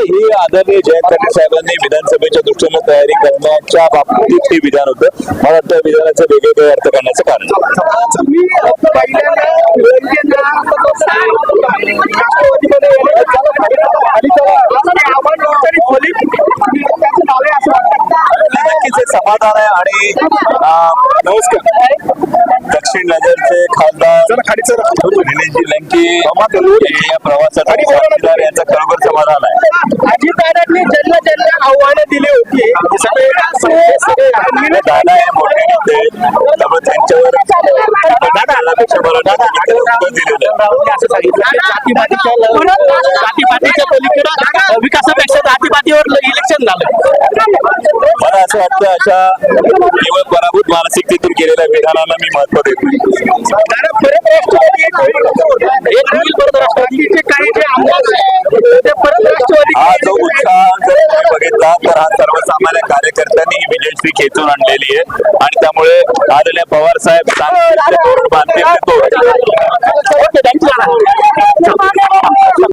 ही आदरणीय जयंत पाटील साहेबांनी विधानसभेच्या दृष्टीने तयारी करण्याच्या बाबतीत हे विधान होतं. मला वाटतं विधानाचं वेगवेगळे अर्थ करण्याचं कारण नक्कीच समाधान आहे आणि नमस्कार. नगरचे खासदार निलेशजी लंके या प्रवासासाठी यांचा खरोखर समाधान आहे. अजितदादांनी ज्यांना ज्यांना आव्हानं दिली होती दादा हे मोठे नेते त्यामुळे त्यांच्यावर. असं सांगितलं. जातीपातीच्या पलीकडे विकासापेक्षा जातीपातीवर इलेक्शन झालं. मला असं वाटतं अशा केवळ पराभूत मानसिकतेतून केलेल्या विधानांना मी महत्त्व देत. हा जो उत्साह जर तुम्ही बघितला तर हा सर्वसामान्य कार्यकर्त्यांनी ही विजयश्री खेचून आणलेली आहे. आणि त्यामुळे आदरणीय पवार साहेब सांगतील